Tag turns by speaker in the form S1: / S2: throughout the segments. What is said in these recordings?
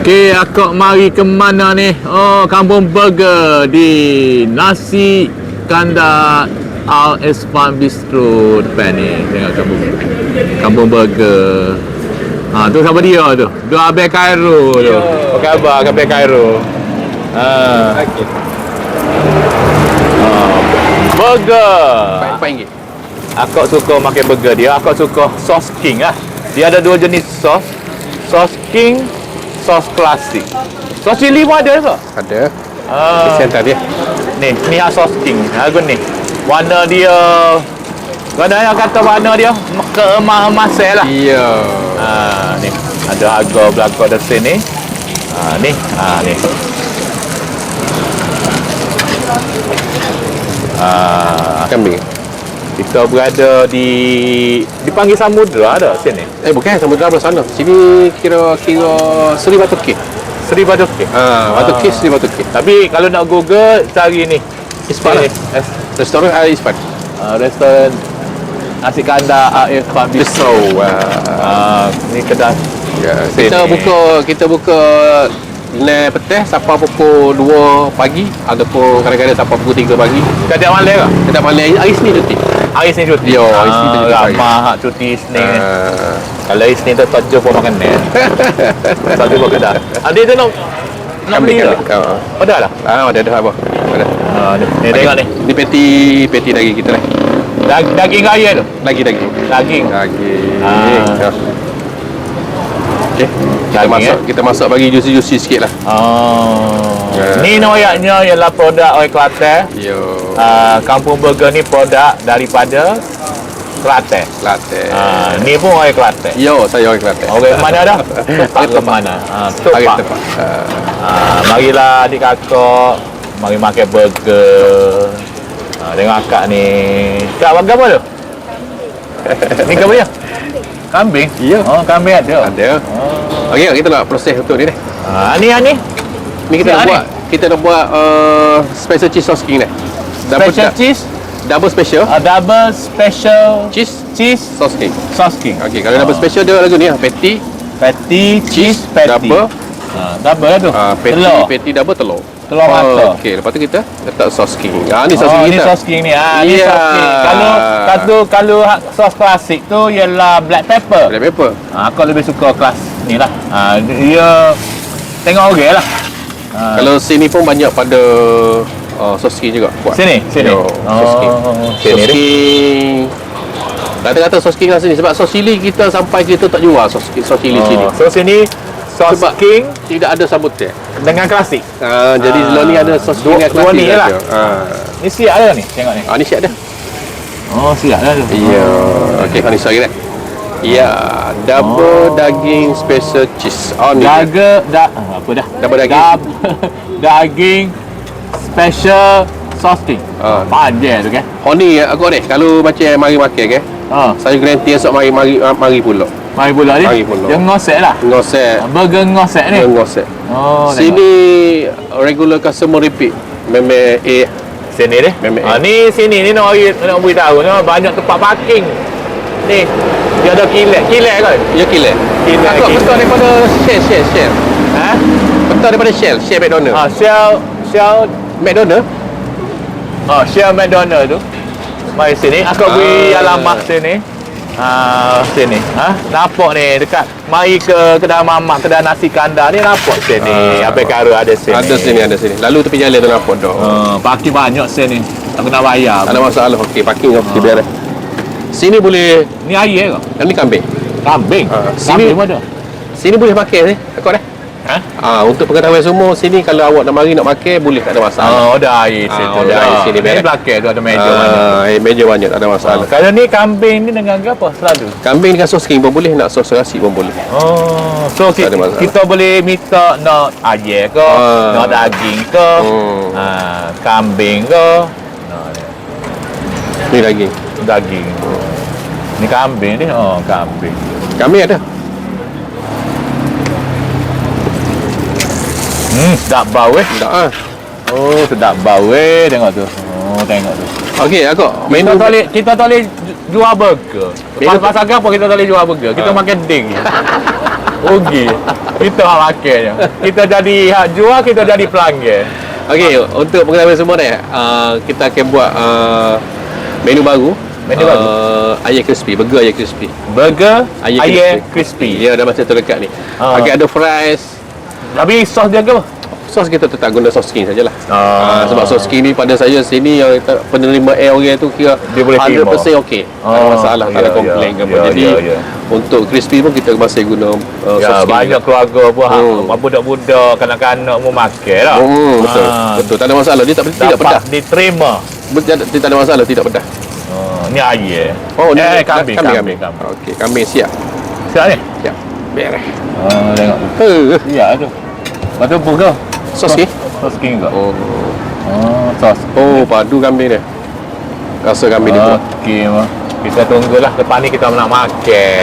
S1: Okey, akak mari ke mana ni? Oh, Kampung Burger di Nasi Kandar RS Farm Bistro depan ni. Tengok Kampung Kampung Burger. Ha, tu siapa dia tu? Tu Abel Cairo tu. Apa khabar Abel Cairo? Ha.
S2: Okey.
S1: ha. Burger.
S2: RM4.
S1: Akak suka makan burger dia. Akak suka sos king lah. Dia ada dua jenis sos. Sos king, sos klasik. Sos cili pun ada ke?
S2: Ada.
S1: Ah.
S2: Center dia.
S1: Ni, ni yang sos king. Aku ni. Warna dia Kena yang kata warna dia keemas-emas lah.
S2: Ya.
S1: Ha, ni. Ada harga belakang di sini. Ha, ni. Ha, ni. Ha,
S2: Kambing.
S1: Kita berada di dipanggil samudra ada sini.
S2: Eh bukan samudra belah sana. Sini kira-kira Seri Batu Kek.
S1: Seri Batu Kek.
S2: Ha, Batu Kek Seri Batu Kek.
S1: Tapi kalau nak Google cari ni.
S2: Ispan lah.
S1: eh,
S2: Restoran Al Ispan.
S1: uh, restoran nasi kandar AF Farm Bistro.
S2: Uh,
S1: Uh, ni kedai
S2: ya.
S1: Sini.
S2: Kita buka kita buka Nai petang sampai pukul 2 pagi ataupun kadang-kadang sampai pukul 3 pagi.
S1: kedai malam ke?
S2: Kita malam hari Senin cuti.
S1: Hari Isnin cuti.
S2: Yo, hari Isnin cuti pagi.
S1: ramah hak cuti Isnin.
S2: Uh,
S1: Kalau Isnin tu tak jumpa makan ni. Tak jumpa kedai. Adik tu nak nak beli ke?
S2: Uh,
S1: Ada lah.
S2: ah, ada ada apa? Ada.
S1: Ha, ni, ni tengok ni.
S2: Ni peti peti daging kita lah.
S1: Dag, daging raya tu.
S2: Lagi daging.
S1: Daging.
S2: Daging.
S1: Ah.
S2: Ah. Okey. Kita
S1: Daging,
S2: masak
S1: eh?
S2: kita masak bagi juicy-juicy sikit lah.
S1: Oh.
S2: Ya.
S1: Ni noyaknya ialah produk Oi Kelantan.
S2: Yo.
S1: Uh, Kampung Burger ni produk daripada Kelantan.
S2: Latte.
S1: Uh, ni pun Oi Kelantan.
S2: Yo, saya orang Kelantan.
S1: Orang mana dah? Tepak ke mana? Ha,
S2: Hari
S1: tepak.
S2: tepat. Ah.
S1: Ha, marilah adik kakak. Mari makan burger. Ha, tengok akak ni. Kak, apa tu? ni apa dia? Kambing?
S2: Ya.
S1: Oh, kambing ada.
S2: Ada.
S1: Oh.
S2: Okey, kita nak proses untuk ni ni.
S1: Ha, ni ni.
S2: Ni kita nak
S1: Ya, ni.
S2: buat kita nak buat uh, special cheese sauce king ni. Double
S1: Special cheese,
S2: Double special
S1: a double special
S2: cheese
S1: cheese
S2: sauce king.
S1: sauce king.
S2: Okey, kalau double special dia lagu ni ah, patty,
S1: Patty, cheese, patty.
S2: double,
S1: Ha, double lah tu.
S2: uh, patty,
S1: Telur.
S2: patty double telur.
S1: Telur mata.
S2: Okey, lepas tu kita letak sauce king. Ah ni
S1: oh,
S2: king
S1: ni
S2: kita.
S1: sos king ni. Ah, ni
S2: Ya.
S1: sos king. Kalau kalau kalau sos klasik tu ialah black pepper.
S2: Black pepper.
S1: Ha, aku lebih suka kelas ni lah. Ha, dia tengok orang lah. Ha,
S2: Kalau sini pun banyak pada uh, sos king juga buat.
S1: sini, sini.
S2: Yo, sos king.
S1: Oh,
S2: Sos
S1: sini ni.
S2: king. Kata-kata sos king lah sini sebab sos cili kita sampai kita tak jual sos sos cili sini.
S1: Oh, so sini sos
S2: Sebab-
S1: king
S2: Tidak ada sambut teh.
S1: dengan klasik.
S2: Ah, jadi sebelum ni ada sos king
S1: dua ni lah.
S2: Ah.
S1: Ni siap ada ni, tengok ni.
S2: Ah ni siap dah.
S1: Oh, siap dah tu.
S2: Ya. Okey, kau ni siap lagi dah. Ya, double daging special cheese. Oh ni.
S1: Daga, da, apa dah?
S2: Double daging.
S1: Dab, daging special sos king.
S2: Ah.
S1: Panjang tu kan?
S2: Oh ni aku ni kalau macam mari makan ke.
S1: Ha,
S2: Saya guarantee esok mari mari mari pula.
S1: Mari pula ni.
S2: Mari pula.
S1: Dia ngosek lah.
S2: Ngosek.
S1: Burger ngosek ni.
S2: Ngosek.
S1: Oh, tengok.
S2: Sini regular customer repeat. Memang eh
S1: Sini ni.
S2: Memang
S1: Ha, ni sini ni nak bagi nak beritahu ni banyak tempat parking. Ni. Dia ada kilat. Kilat kan?
S2: ya kile.
S1: Kile,
S2: Aku betul daripada Shell Shell Shell.
S1: Ha?
S2: Betul daripada Shell Shell McDonald.
S1: Ha, Shell Shell
S2: McDonald.
S1: ha, Shell McDonald tu. Mari sini. Aku beri
S2: Ah.
S1: alamat sini. Ha, sini. Ha, nampak ni dekat mari ke kedai mamak, kedai nasi kandar ni nampak sini.
S2: Ah.
S1: Apa kara ada sini.
S2: Ada sini ada sini. Lalu tepi jalan tu nampak dah.
S1: Ha, parking banyak sini. Tak kena bayar.
S2: Tak ada masalah. Okey, parking okey biar. Sini boleh
S1: Ni air ke?
S2: Ini kambing.
S1: Kambing.
S2: Ah,
S1: Kambing
S2: sini-
S1: pun ada.
S2: Sini boleh pakai ni. Aku
S1: Ha?
S2: Ah, untuk pengetahuan semua sini kalau awak nak mari nak pakai boleh tak ada masalah.
S1: Oh, ada air
S2: Ah,
S1: situ.
S2: ada air sini,
S1: Ni
S2: beres.
S1: belakang tu ada meja mana.
S2: Ah, eh, meja banyak tak ada masalah.
S1: Kalau ni kambing ni dengan apa selalu?
S2: Kambing dengan sos king pun boleh, nak sos rasi pun boleh.
S1: Oh, so
S2: Tak
S1: kita, boleh minta nak ayam ke,
S2: Ah.
S1: nak daging ke,
S2: Hmm.
S1: ah, kambing ke,
S2: Ni daging.
S1: daging. Ni kambing ni, oh kambing.
S2: Kambing ada.
S1: Hmm, sedap bau eh.
S2: Tak ah.
S1: Oh, sedap bau eh, tengok tu. Oh, tengok tu.
S2: Okey, aku
S1: Kita tak boleh, kita tak boleh ju- jual burger.
S2: Menu-
S1: Pas pasal apa kita tak boleh jual burger? Kita
S2: Ah.
S1: makan ding. Rugi. Kita hak makannya. Kita jadi hak jual, kita jadi pelanggan.
S2: Okey, untuk pengalaman semua ni, uh, kita akan buat uh, menu baru.
S1: Menu baru?
S2: uh, Ayam crispy, burger ayam crispy.
S1: Burger,
S2: Ayam,
S1: ayam crispy.
S2: Ya, dah macam terdekat ni.
S1: Ah.
S2: Okey, ada fries.
S1: Tapi sos dia ke apa?
S2: Sos kita tetap guna sos king sajalah.
S1: Ah.
S2: Ah, sebab sos king ni pada saya sini yang tak- penerima air orang tu kira
S1: Dia boleh
S2: 100% okey. tak ada
S1: Oh,
S2: masalah, tak ada
S1: ya,
S2: komplain
S1: ya,
S2: ke apa.
S1: ya,
S2: Jadi
S1: ya, ya.
S2: untuk crispy pun kita masih guna uh,
S1: Ya,
S2: sos king.
S1: banyak
S2: juga.
S1: keluarga pun
S2: Hmm.
S1: hmm. budak-budak, kanak-kanak mau makan lah.
S2: Hmm, betul.
S1: Ah,
S2: Betul, tak ada masalah. Dia tak tidak
S1: Dapat
S2: pedas.
S1: diterima.
S2: Betul, Tidak, tidak ada masalah, tidak pedas.
S1: Oh, ni ayam.
S2: Oh, ni
S1: eh, kambing,
S2: kambing,
S1: kambing,
S2: kambing.
S1: kambing.
S2: Okey, kambing siap.
S1: Siap ni?
S2: Siap. Beres.
S1: Oh, tengok.
S2: Eh,
S1: Ya tu. Lepas tu burger.
S2: Sos king.
S1: Sos king ke?
S2: Oh.
S1: Oh, sos.
S2: Oh, padu kambing dia. Rasa kambing dia.
S1: Okey, mah. Kita tunggulah depan ni kita nak makan.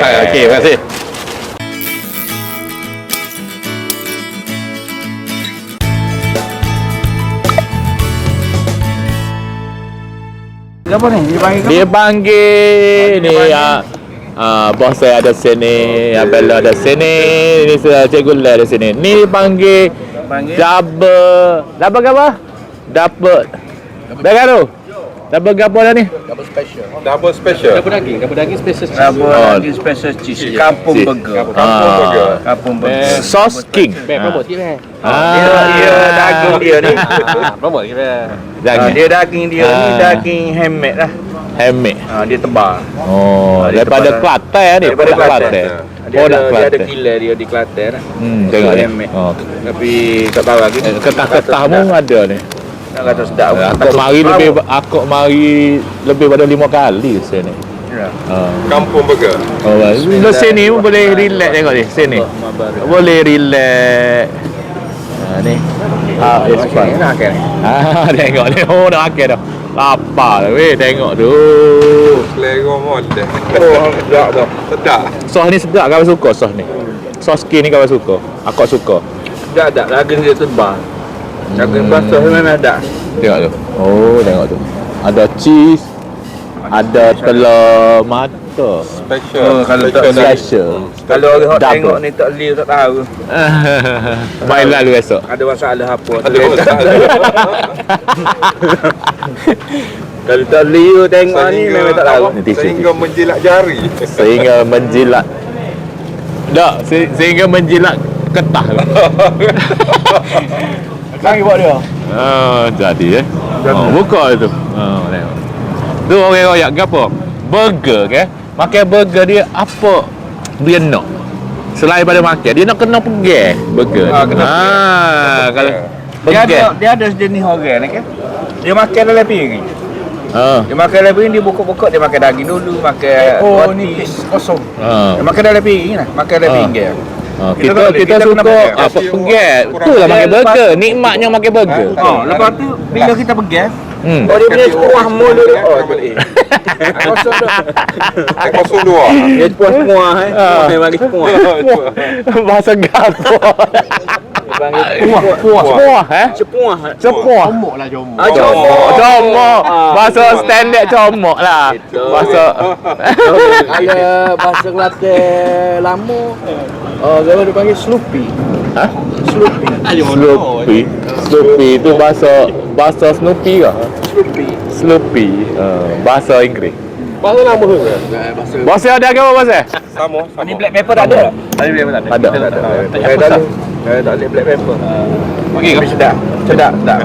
S2: Hai, Okey, terima kasih.
S3: Apa ni? Dia panggil
S1: Dia panggil ni ah ah bos saya ada sini, Abella ada sini, ni saya cikgu lah ada sini. Ni dipanggil
S3: Panggil?
S1: double double apa? Double. Bagaimana? Double apa dah ni?
S4: Double special.
S2: Double daging, double daging special cheese.
S3: Apa
S1: Oh.
S3: lagi special cheese? Kampung
S1: Si-
S3: burger.
S4: Kampung burger.
S3: Kampung
S1: Eh,
S3: burger.
S1: sauce king.
S2: Baik, promote sikit.
S1: Ah,
S3: Dia, dia daging dia ni.
S2: Ah, promote sikit baik.
S3: Ah,
S1: Daging.
S3: dia daging dia ni
S1: Ah.
S3: daging handmade lah.
S1: Handmade.
S3: Ah, dia tebal.
S1: Oh,
S3: Ah, dia
S1: daripada
S3: tempat-
S1: Kelantan ya ni.
S3: Daripada Kelantan.
S1: Kelantan.
S3: Dia
S1: Produk
S3: ada, dia ada kilang dia di Kelantan lah.
S1: Hmm, tengok ni. Oh.
S3: Tapi tak tahu lagi.
S1: Eh, Ketah-ketah pun ada ni.
S3: Nak kata sedap.
S1: Aku
S3: Takut
S1: mari
S3: bau.
S1: lebih aku mari lebih pada lima kali saya ni.
S3: Ya.
S1: Ha.
S4: Kampung burger.
S1: Oh, Di sini pun boleh relax tengok ni. Sini. Boleh relax. Ha ni. Ah,
S3: Okey, nak kan?
S1: Ah, tengok ni. Oh, nak makan dah. Lapar dah weh, tengok tu.
S4: Selera molek.
S3: Oh, sedap tu.
S4: Sedap.
S1: Sos ni sedap kau suka sos ni. Sos skin ni kau suka. Aku suka.
S3: Sedap tak? Daging dia tebal. Daging basah memang ada.
S1: Tengok tu. Oh, tengok tu. Ada cheese, ada telur mata.
S4: Special.
S3: Oh, kalau tak
S4: Special
S1: Special.
S3: Kalau orang tengok ni tak liu tak tahu.
S1: Main lalu esok.
S3: Ada masalah apa.
S4: Ada masalah.
S3: Kalau tak liu tengok ni memang tak tahu.
S4: Sehingga menjilat jari.
S1: Sehingga menjilat. Tak, se- sehingga menjilat ketah.
S3: Lagi buat dia.
S1: Ah, jadi eh. Oh, buka itu. Tu orang royak ke apa? Burger ke? Makan burger dia apa dia nak? Selain pada makan, dia nak kena pergi burger.
S3: Ah, kena
S1: ah, kalau
S3: Dia
S1: pergi.
S3: ada dia ada sejenis orang ni kan. Dia makan dalam piring.
S1: Ah.
S3: Dia makan dalam piring dia buka-buka dia makan daging dulu, makan
S4: Oh,
S3: roti.
S4: ni kosong.
S1: Ah.
S3: Dia makan dalam piring lah, makan dalam
S1: Ah.
S3: piring dia.
S1: Ah,
S3: Kita
S1: kita kita, suka apa pergi.
S4: kurang-
S1: Itulah
S3: Dia
S1: makan
S3: lepas-
S1: burger. Nikmatnya makan burger.
S3: Oh, lepas tu bila kita pergi,
S1: Hmm.
S3: oh dia punya sepuah mulut dia. Oh, boleh.
S4: Kosong tu. Eh, kosong dua.
S3: Dia sepuah semua eh.
S1: Ah.
S3: Memang sepuah.
S1: Bahasa gapo.
S3: Panggil sepuah. Sepuah.
S1: Sepuah eh?
S3: Sepuah.
S1: Sepuah.
S3: Ah, comok.
S1: Oh, comok.
S3: Ah.
S1: Bahasa standard comok lah. Bahasa
S3: Kalau bahasa Kelantan lama, oh, dia dia panggil Sloopy.
S1: Ha?
S3: Sloopy.
S1: Sloopy. Sloopy itu bahasa bahasa Snoopy ke?
S3: Sloopy.
S1: Sloopy. Uh, bahasa Inggeris.
S2: Bahasa lama tu.
S3: Bahasa
S1: Bahasa ada ke apa bahasa?
S4: Sama. sama.
S3: Ni black pepper tak ada? Tadi black pepper tak
S1: Ada.
S3: Tak ada.
S1: Tak
S3: Saya
S1: apa
S3: tak ada. Saya tak boleh black pepper. Okey, tapi sedap. Sedap, sedap.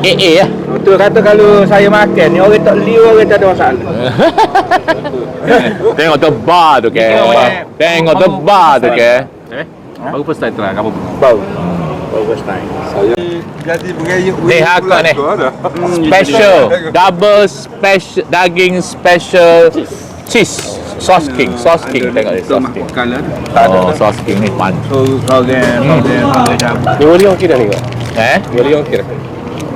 S1: Eh eh ya.
S3: Betul kata kalau saya makan ni orang tak liu orang tak ada masalah.
S1: Tengok tebal tu ke. Tengok tebal tu ke.
S2: Baru first time tu lah kamu.
S3: Bau. Bau first time.
S4: Jadi
S1: Ni, hak kau ni. Special double special daging special cheese sauce king sauce king tengok ni sauce king.
S3: Color tak ada.
S1: Oh sauce king ni pan.
S3: So, sorgen, sorgen, sorgen campur.
S2: Dua liang kira ni kau.
S1: Eh?
S2: Dua liang kira.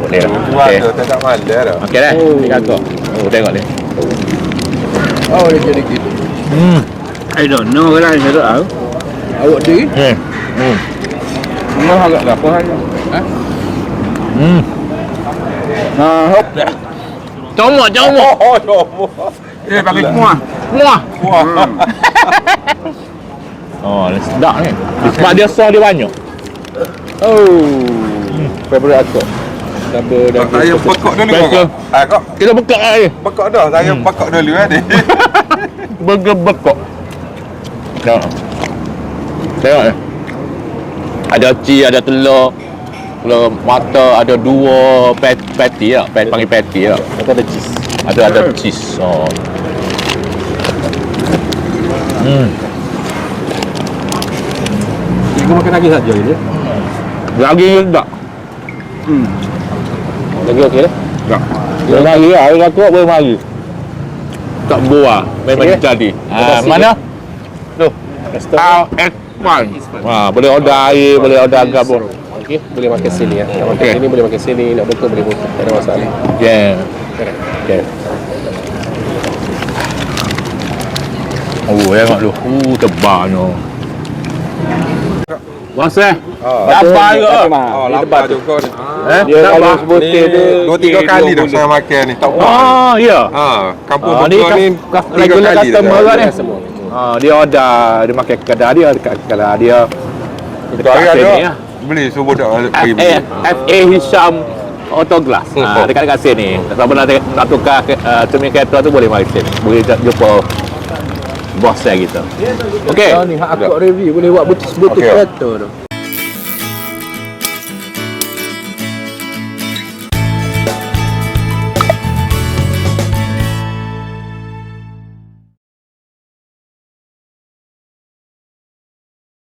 S1: Boleh lah. Okey.
S4: tu tak malah dah.
S1: Okey dah. Tiga kok. Oh tengok ni.
S3: Oh, dia jadi gitu.
S1: Hmm.
S3: I don't know lah, saya tak tahu. Awak dia?
S1: Hmm. Hmm.
S3: Memang agak apa hal? Ha?
S1: Hmm.
S3: Nah, hop dah.
S1: Comok comok.
S4: Oh, no.
S3: Dia pakai semua.
S1: Muah. Oh, ni sedap ni. Sebab dia sos dia banyak.
S2: Oh. Favorite aku. Double
S4: Tak
S2: double.
S4: saya bekok dulu kau. Ah kau
S1: Kita buka lagi.
S4: bekok dah. Saya
S1: Hmm.
S4: bekok dulu eh ni.
S1: Burger bekok. Tengok. Tengok ni. Ada cheese, ada telur. Telur mata ada dua pat, patty lah. Pat, panggil patty lah.
S2: Atau ada cheese.
S1: Ada ada cheese. Oh. Hmm.
S2: Kau makan lagi saja ni.
S1: Lagi tak?
S2: Lagi okey dah.
S1: Tak. Boleh mari lah. Hari aku boleh mari. Tak buah. Memang
S2: Okey.
S1: jadi.
S2: Kasih,
S1: mana? Tu.
S2: Custom.
S1: RX1. Ha, boleh order air, boleh order apa.
S2: Okey, boleh makan sini ya. Nak makan
S1: Okey.
S2: sini boleh makan sini, nak buka boleh buka. Tak ada masalah.
S1: Yeah. Okay. Oh, tengok tu. Uh, tebal tu. Bos eh?
S4: Oh.
S1: Dapat ke?
S4: Oh, lapar juga ni.
S1: Eh?
S2: Dia kalau sebutir
S4: Ni
S2: dia
S4: dua tiga kali dah saya makan ni. Tak apa.
S1: Oh, ya.
S4: Ha, kampung
S1: Ah, ni
S4: ni tiga
S1: regular
S4: kali dah
S1: customer kan
S4: makan.
S1: ni?
S2: semua.
S1: Ah, dia order, dia makan kedai dia, dekat kedai dia.
S4: Itu hari
S1: Dekat
S4: ada.
S1: sini, ya.
S4: Beli subuh dah pergi
S1: FA,
S4: beli.
S1: FA Hisham Autoglass.
S4: Hmm.
S1: Ha, dekat-dekat sini. Siapa nak, nak tukar ke, uh, cermin kereta tu boleh mari sini. Boleh jumpa bos saya kita. Okey.
S3: Ni hak aku review boleh buat butis-butis kereta tu.